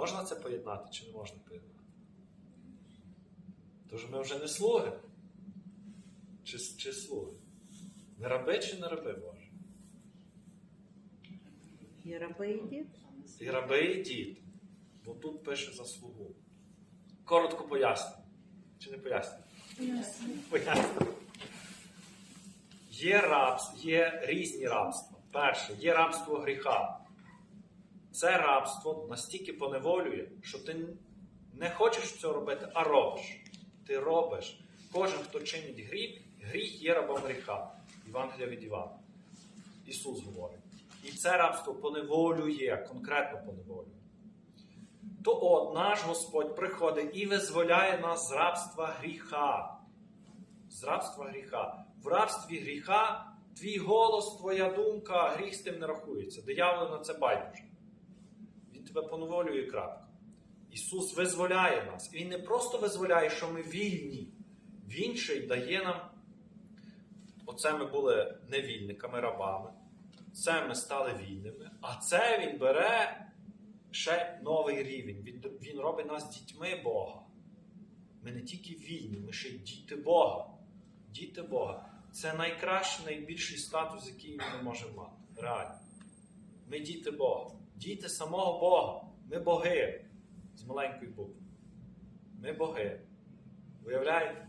Можна це поєднати чи не можна поєднати? Тож ми вже не слуги. Чи, чи слуги? Не раби чи не раби Боже? І раби і діти. І раби і діти. Бо тут пише за слугу. Коротко поясню. Чи не поясню? Поясню. Є рабство, є різні рабства. Перше, є рабство гріха. Це рабство настільки поневолює, що ти не хочеш цього робити, а робиш. Ти робиш. Кожен, хто чинить гріх, гріх є рабом гріха. Євангелія від Івана. Ісус говорить. І це рабство поневолює, конкретно поневолює. То от наш Господь приходить і визволяє нас з рабства гріха. З рабства гріха. В рабстві гріха твій голос, твоя думка, гріх з тим не рахується. Диявол на це байдуже. Він тебе поневолює крапка. Ісус визволяє нас. Він не просто визволяє, що ми вільні. Він ще й дає нам. Оце ми були невільниками, рабами. Це ми стали вільними. А це він бере ще новий рівень. Він, він робить нас дітьми Бога. Ми не тільки вільні, ми ще й діти Бога. Діти Бога. Це найкращий, найбільший статус, який ми можемо мати. Реально. Ми діти Бога. Діти самого Бога. Ми боги. З маленької букви. Ми боги. Виявляєте?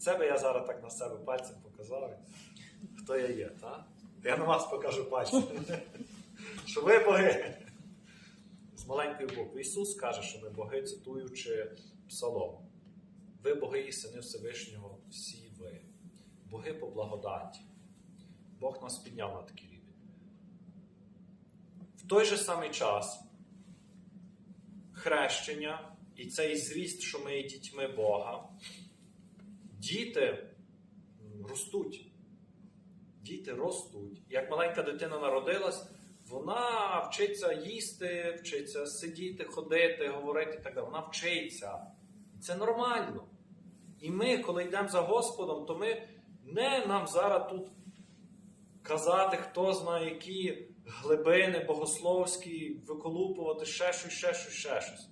Це би я зараз так на себе пальцем показав. Хто я є, так? Я на вас покажу пальцем. Що ви боги. З маленької букви. Ісус каже, що ми боги, цитуючи псалом. Ви боги і сини Всевишнього, всі ви. Боги по благодаті. Бог нас підняв на рівень. Той же самий час хрещення і цей зріст, що ми є дітьми Бога, діти ростуть. Діти ростуть. Як маленька дитина народилась, вона вчиться їсти, вчиться сидіти, ходити, говорити так далі. Вона вчиться. Це нормально. І ми, коли йдемо за Господом, то ми не нам зараз тут казати, хто знає, які глибини богословські, виколупувати ще щось, ще щось, ще щось.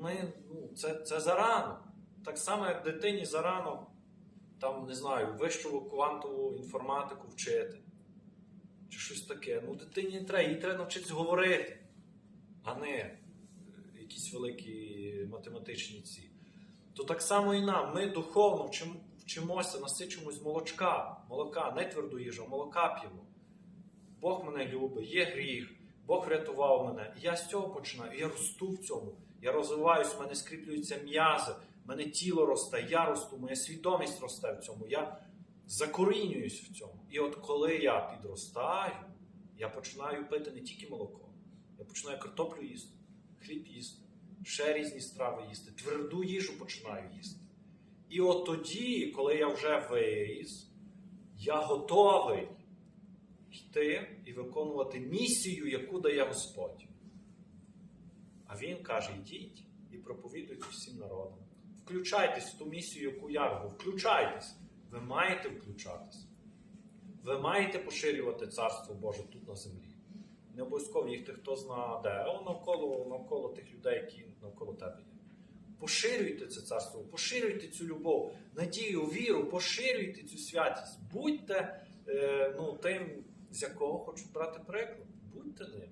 Ми, ну, це, це зарано. Так само, як дитині зарано, там, не знаю, вищу квантову інформатику вчити. Чи щось таке. Ну, дитині треба, їй треба навчитися говорити, а не е, якісь великі математичні ці. То так само і нам. Ми духовно вчим, вчимося, насичимось молочка, молока, не тверду їжу, а молока п'ємо. Бог мене любить, є гріх, Бог врятував мене. І я з цього починаю, я росту в цьому. Я розвиваюсь, в мене скріплюються м'язи, в мене тіло росте, я росту, моя свідомість росте в цьому. Я закорінююсь в цьому. І от коли я підростаю, я починаю пити не тільки молоко, я починаю картоплю їсти, хліб їсти, ще різні страви їсти, тверду їжу починаю їсти. І от тоді, коли я вже виріс, я готовий йти і виконувати місію, яку дає Господь. А Він каже: йдіть і проповідуйте всім народам. Включайтесь в ту місію, яку я роблю. Включайтесь. Ви маєте включатись. Ви маєте поширювати Царство Боже тут на землі. Не обов'язково їх хто зна де, а навколо, навколо тих людей, які навколо тебе є. Поширюйте це царство, поширюйте цю любов, надію, віру, поширюйте цю святість. Будьте е, ну, тим, з якого хочуть брати приклад. Будьте ним.